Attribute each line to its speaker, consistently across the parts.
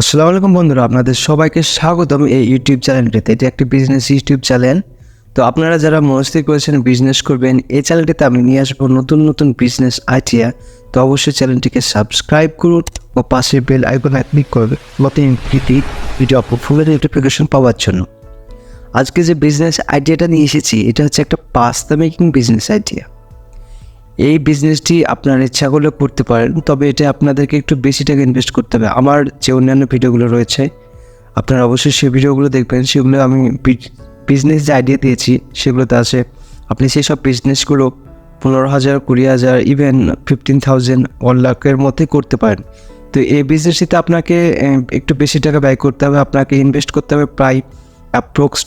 Speaker 1: আসসালামু আলাইকুম বন্ধুরা, আপনাদের সবাইকে স্বাগতম এই ইউটিউব চ্যানেলটিতে। এটি একটি বিজনেস ইউটিউব চ্যানেল। তো আপনারা যারা মনস্থির করেছেন বিজনেস করবেন, এই চ্যানেলটিতে আমি নিয়ে আসব নতুন নতুন বিজনেস আইডিয়া তো অবশ্যই চ্যানেলটিকে সাবস্ক্রাইব করুন ও পাশে বেল আইকনে ক্লিক করবে নতুন ভিডিও ভিডিও ফুলের নোটিফিকেশন পাওয়ার জন্য। আজকে যে বিজনেস আইডিয়াটা নিয়ে এসেছি, এটা হচ্ছে একটা পাস্তা মেকিং বিজনেস আইডিয়া এই বিজনেসটি আপনার ইচ্ছা করলে করতে পারেন, তবে এটা আপনাদেরকে একটু বেশি টাকা ইনভেস্ট করতে হবে। আমার যে অন্যান্য ভিডিওগুলো রয়েছে, আপনারা অবশ্যই সেই ভিডিওগুলো দেখবেন, সেগুলো আমি বিজনেস যে আইডিয়া দিয়েছি, সেগুলোতে আছে। আপনি সেই সব বিজনেসগুলো পনেরো হাজার, কুড়ি হাজার ইভেন ফিফটিন থাউজেন্ড ওয়ান লাখের মধ্যে করতে পারেন। তো এই বিজনেসটিতে আপনাকে একটু বেশি টাকা ব্যয় করতে হবে, আপনাকে ইনভেস্ট করতে হবে প্রায় approx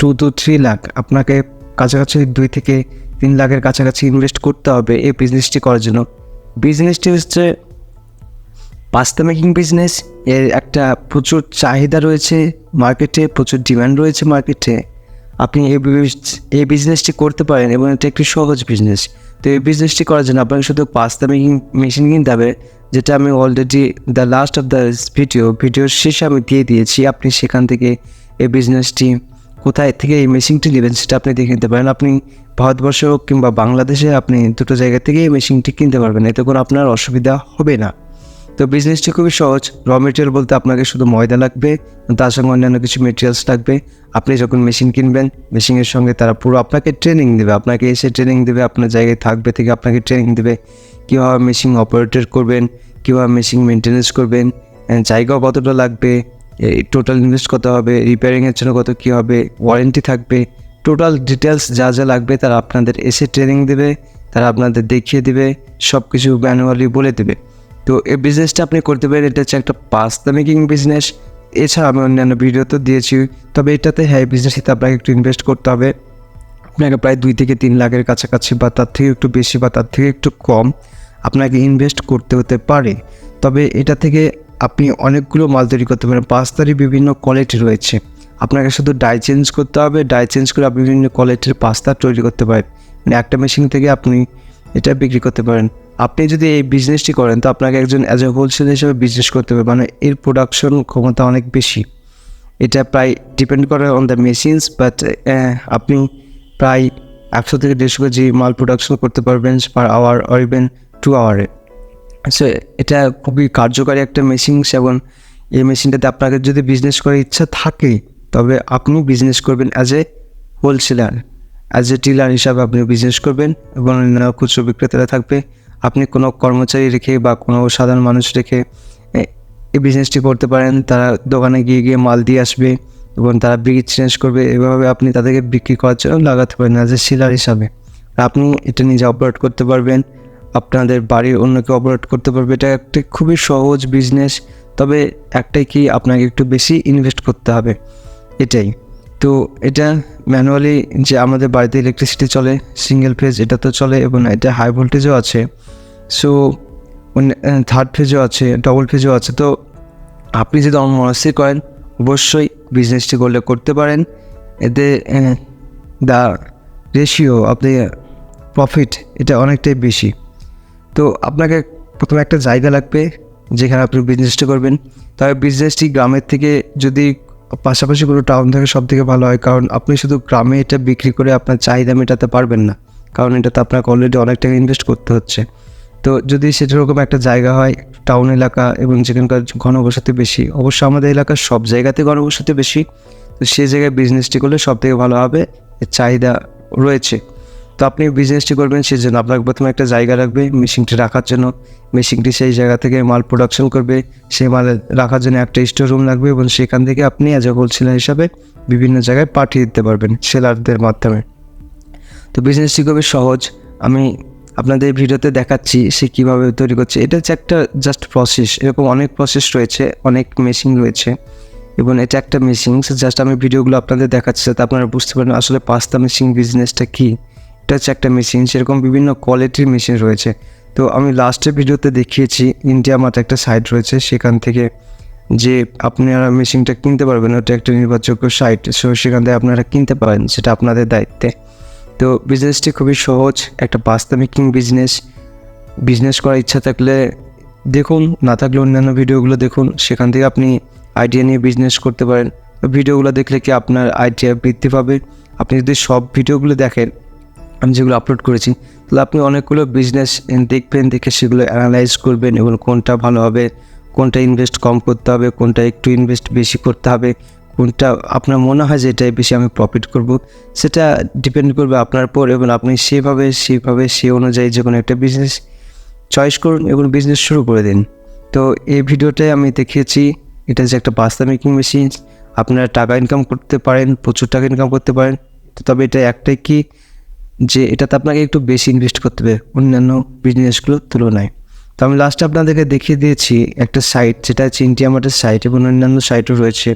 Speaker 1: two two three lakh আপনাকে কাছাকাছি দুই থেকে তিন লাখের কাছাকাছি ইনভেস্ট করতে হবে এই বিজনেসটি করার জন্য। বিজনেসটি হচ্ছে পাস্তা মেকিং বিজনেস এর একটা প্রচুর চাহিদা রয়েছে মার্কেটে প্রচুর ডিমান্ড রয়েছে মার্কেটে আপনি এই এই বিজনেসটি করতে পারেন এবং এটা একটি সহজ বিজনেস তো এই বিজনেসটি করার জন্য আপনাকে শুধু পাস্তা মেকিং মেশিন কিনতে হবে, যেটা আমি already the last of the video ভিডিওর শেষে আমি দিয়ে দিয়েছি। আপনি সেখান থেকে এই বিজনেসটি কোথায় থেকে এই মেশিনটি নেবেন সেটা আপনি দেখে নিতে পারেন। আপনি ভারতবর্ষ কিংবা বাংলাদেশে আপনি দুটো জায়গা থেকে এই মেশিনটি কিনতে পারবেন। এতে কোনো আপনার অসুবিধা হবে না। তো বিজনেসটি খুবই সহজ। র মেটেরিয়াল বলতে আপনাকে শুধু ময়দা লাগবে, তার সঙ্গে অন্যান্য কিছু মেটেরিয়ালস লাগবে। আপনি যখন মেশিন কিনবেন মেশিনের সঙ্গে তারা পুরো আপনাকে ট্রেনিং দেবে। আপনাকে এসে ট্রেনিং দেবে, আপনার জায়গায় থাকবে থেকে আপনাকে ট্রেনিং দেবে। কীভাবে মেশিন অপারেটর করবেন, কীভাবে মেশিন মেনটেন্যান্স করবেন, জায়গাও কতটা লাগবে টোটাল ইনভেস্ট কত হবে রিপেয়ারিংয়ের জন্য কত কী হবে ওয়ারেন্টি থাকবে টোটাল ডিটেলস যা যা লাগবে তারা আপনাদের এসে ট্রেনিং দেবে, তারা আপনাদের দেখিয়ে দেবে সব কিছু ম্যানুয়ালি বলে দেবে। তো এই বিজনেসটা আপনি করতে পারেন, এটা হচ্ছে একটা পাস্তা মেকিং বিজনেস এছাড়া আমি অন্যান্য ভিডিও তো দিয়েছি, তবে এটাতে হ্যাঁ বিজনেসটিতে আপনাকে একটু ইনভেস্ট করতে হবে। আপনাকে প্রায় দুই থেকে তিন লাখের কাছাকাছি বা তার থেকে একটু বেশি বা তার থেকে একটু কম আপনাকে ইনভেস্ট করতে হতে পারে। তবে এটা থেকে আপনি অনেকগুলো মাল তৈরি করতে পারেন। পাস্তারই বিভিন্ন কোয়ালিটি রয়েছে। আপনাকে শুধু ডাই চেঞ্জ করতে হবে। ডাই চেঞ্জ করে আপনি বিভিন্ন কোয়ালিটির পাস্তা তৈরি করতে পারেন। মানে একটা মেশিন থেকে আপনি এটা বিক্রি করতে পারেন। আপনি যদি এই বিজনেসটি করেন, তো আপনাকে একজন অ্যাজ এ হোলসেল হিসেবে বিজনেস করতে হবে। মানে এর প্রোডাকশন ক্ষমতা অনেক বেশি। এটা প্রায় ডিপেন্ড করে অন দ্য মেশিনস বাট আপনি প্রায় একশো থেকে দেড়শো কেজি মাল প্রোডাকশন করতে পারবেন per hour or even two আওয়ারে so এটা খুবই কার্যকারী একটা মেশিন এবং এই মেশিনটাতে আপনাকে যদি বিজনেস করার ইচ্ছা থাকে, তবে আপনি বিজনেস করবেন as a wholesaler as a dealer হিসাবে আপনি বিজনেস করবেন এবং অন্যান্য খুচরো বিক্রেতারা থাকবে। আপনি কোনো কর্মচারী রেখে বা কোনো সাধারণ মানুষ রেখে এই বিজনেসটি করতে পারেন। তারা দোকানে গিয়ে গিয়ে মাল দিয়ে আসবে এবং তারা বিক্রি চেঞ্জ করবে। এভাবে আপনি তাদেরকে বিক্রি করার জন্য লাগাতে পারেন অ্যাজ এ সেলার হিসাবে। আপনি এটা নিজে অপারেট করতে পারবেন। আপনাদের বাড়ির অন্যকে অপারেট করতে পারবে, এটা একটা খুবই সহজ বিজনেস তবে একটাই কি আপনাকে একটু বেশি ইনভেস্ট করতে হবে, এটাই। তো এটা ম্যানুয়ালি যে আমাদের বাড়িতে ইলেকট্রিসিটি চলে সিঙ্গেল ফেজ এটা তো চলে এবং এটা হাই ভোল্টেজও আছে। সো থার্ড ফেজও আছে ডবল ফেজও আছে। তো আপনি যদি মনস্থির করেন, অবশ্যই বিজনেসটি করলে করতে পারেন। এতে দ্য রেশিও আপনি প্রফিট এটা অনেকটাই বেশি। তো আপনাকে প্রথমে একটা জায়গা লাগবে যেখানে আপনি বিজনেসটা করবেন। তবে বিজনেসটি গ্রামের থেকে যদি পাশাপাশি কোনো টাউন থেকে সব থেকে ভালো হয়, কারণ আপনি শুধু গ্রামে এটা বিক্রি করে আপনার চাহিদা মেটাতে পারবেন না, কারণ এটাতে আপনাকে অলরেডি অনেক টাকা ইনভেস্ট করতে হচ্ছে। তো যদি সেরকম একটা জায়গা হয় টাউন এলাকা এবং যেখানকার ঘনবসতি বেশি, অবশ্য আমাদের এলাকার সব জায়গাতে ঘনবসতি বেশি, তো সেই জায়গায় বিজনেসটি করলে সব থেকে ভালো হবে চাহিদা রয়েছে। তো আপনি বিজনেসটি করবেন সেই জন্য আপনাকে প্রথমে একটা জায়গা রাখবে মেশিনটি রাখার জন্য। মেশিনটি সেই জায়গা থেকে মাল প্রোডাকশন করবে, সেই মাল রাখার জন্য একটা স্টোর রুম লাগবে এবং সেখান থেকে আপনি অ্যাজ এ হোলসেলার হিসাবে বিভিন্ন জায়গায় পাঠিয়ে দিতে পারবেন সেলারদের মাধ্যমে। তো বিজনেসটি খুবই সহজ। আমি আপনাদের ভিডিওতে দেখাচ্ছি সে কীভাবে তৈরি করছে। এটা হচ্ছে একটা জাস্ট প্রসেস এরকম অনেক প্রসেস রয়েছে, অনেক মেশিন রয়েছে এবং এটা একটা মেশিন জাস্ট আমি ভিডিওগুলো আপনাদের দেখাচ্ছি যাতে আপনারা বুঝতে পারেন আসলে পাস্তা মেশিন বিজনেসটা কী। হচ্ছে একটা মেশিন সেরকম বিভিন্ন কোয়ালিটির মেশিন রয়েছে। তো আমি লাস্টের ভিডিওতে দেখিয়েছি ইন্ডিয়া মাত্র একটা সাইট রয়েছে, সেখান থেকে যে আপনারা মেশিনটা কিনতে পারবেন, ওটা একটা নির্ভরযোগ্য সাইট সো সেখান থেকে আপনারা কিনতে পারেন, সেটা আপনাদের দায়িত্বে। তো বিজনেসটি খুবই সহজ, একটা পাস্তা মেকিং বিজনেস বিজনেস করার ইচ্ছা থাকলে দেখুন, না থাকলে অন্যান্য ভিডিওগুলো দেখুন, সেখান থেকে আপনি আইডিয়া নিয়ে বিজনেস করতে পারেন। ভিডিওগুলো দেখলে কি আপনার আইডিয়া বৃদ্ধি পাবে? আপনি যদি সব ভিডিওগুলো দেখেন আমি যেগুলো আপলোড করেছি, তাহলে আপনি অনেকগুলো বিজনেস দেখবেন, দেখে সেগুলো অ্যানালাইজ করবেন এবং কোনটা ভালো হবে, কোনটা ইনভেস্ট কম করতে হবে, কোনটা একটু ইনভেস্ট বেশি করতে হবে, কোনটা আপনার মনে হয় যে এটাই বেশি আমি প্রফিট করব, সেটা ডিপেন্ড করবে আপনার উপর এবং আপনি সেভাবে সেভাবে, সে অনুযায়ী যে কোনো একটা বিজনেস চয়েস করুন এবং বিজনেস শুরু করে দিন। তো এই ভিডিওটায় আমি দেখিয়েছি, এটা যে একটা পাস্তা মেকিং মেশিন আপনারা টাকা ইনকাম করতে পারেন, প্রচুর টাকা ইনকাম করতে পারেন, তবে এটা একটাই কি? যে এটাতে আপনাকে একটু বেশি ইনভেস্ট করতে হবে অন্যান্য বিজনেসগুলোর তুলনায়। তো আমি লাস্টে আপনাদেরকে দেখিয়ে দিয়েছি একটা সাইট যেটা হচ্ছে ইন্ডিয়া মার্টের সাইট এবং অন্যান্য সাইটও রয়েছে।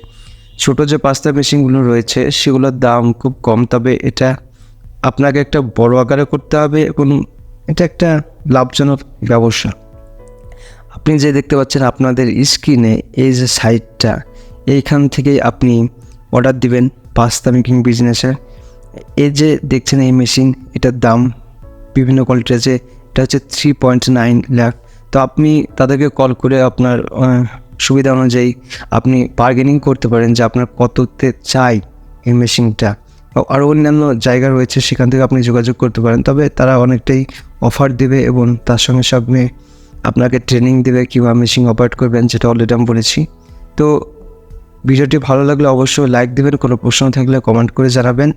Speaker 1: ছোটো যে পাস্তা মেশিনগুলো রয়েছে, সেগুলোর দাম খুব কম, তবে এটা আপনাকে একটা বড় আকারে করতে হবে এবং এটা একটা লাভজনক ব্যবসা। আপনি যে দেখতে পাচ্ছেন আপনাদের স্ক্রিনে এই যে সাইটটা এইখান থেকেই আপনি অর্ডার দিবেন পাস্তা মেকিং বিজনেসের এই যে দেখছেন এই মেশিন এটার দাম বিভিন্ন কোয়ালিটি আছে, এটা হচ্ছে থ্রি পয়েন্ট নাইন লাখ তো আপনি তাদেরকে কল করে আপনার সুবিধা অনুযায়ী আপনি বার্গেনিং করতে পারেন যে আপনার কততে চাই এই মেশিনটা আরও অন্যান্য জায়গা রয়েছে, সেখান থেকে আপনি যোগাযোগ করতে পারেন। তবে তারা অনেকটাই অফার দেবে এবং তার সঙ্গে সঙ্গে আপনাকে ট্রেনিং দেবে কিংবা মেশিন অপারেট করবেন, যেটা অলরেডি আমি বলেছি। তো ভিডিওটি ভালো লাগলে অবশ্যই লাইক দেবেন, কোনো প্রশ্ন থাকলে কমেন্ট করে জানাবেন।